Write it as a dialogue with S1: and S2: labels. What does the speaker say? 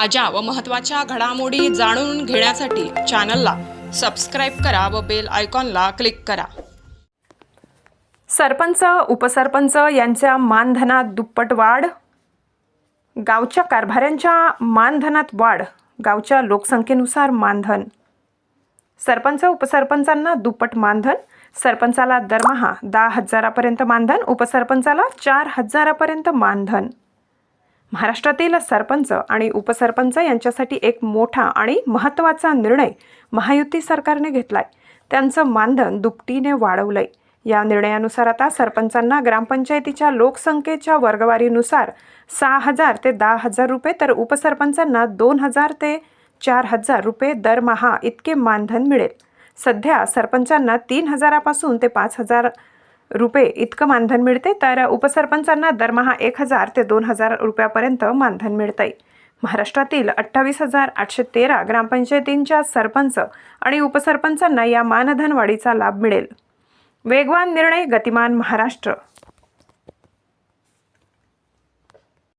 S1: ताज्या व महत्त्वाच्या घडामोडी जाणून घेण्यासाठी चॅनलला सबस्क्राईब करा व बेल आयकॉनला क्लिक करा. सरपंच उपसरपंच यांच्या मानधनात दुप्पट वाढ. गावच्या कारभाऱ्यांच्या मानधनात वाढ. गावच्या लोकसंख्येनुसार मानधन. सरपंच उपसरपंचांना दुप्पट मानधन. सरपंचाला दरमहा दहा हजारापर्यंत मानधन. उपसरपंचाला चार हजारापर्यंत मानधन. महाराष्ट्रातील सरपंच आणि उपसरपंच यांच्यासाठी एक मोठा आणि महत्त्वाचा निर्णय महायुती सरकारने घेतलाय. त्यांचं मानधन दुपटीने वाढवलंय. या निर्णयानुसार आता सरपंचांना ग्रामपंचायतीच्या लोकसंख्येच्या वर्गवारीनुसार सहा हजार ते दहा हजार रुपये तर उपसरपंचांना दोन हजार ते चार हजार रुपये दरमहा इतके मानधन मिळेल. सध्या सरपंचांना तीन हजारापासून ते पाच हजार रुपये इतकं मानधन मिळते तर उपसरपंचांना दरमहा एक हजार ते दोन हजार रुपयापर्यंत मानधन मिळतंय. महाराष्ट्रातील अठ्ठावीस हजार आठशे तेरा ग्रामपंचायतींच्या सरपंच आणि उपसरपंचांना या मानधन वाढीचा लाभ मिळेल. वेगवान निर्णय गतिमान महाराष्ट्र.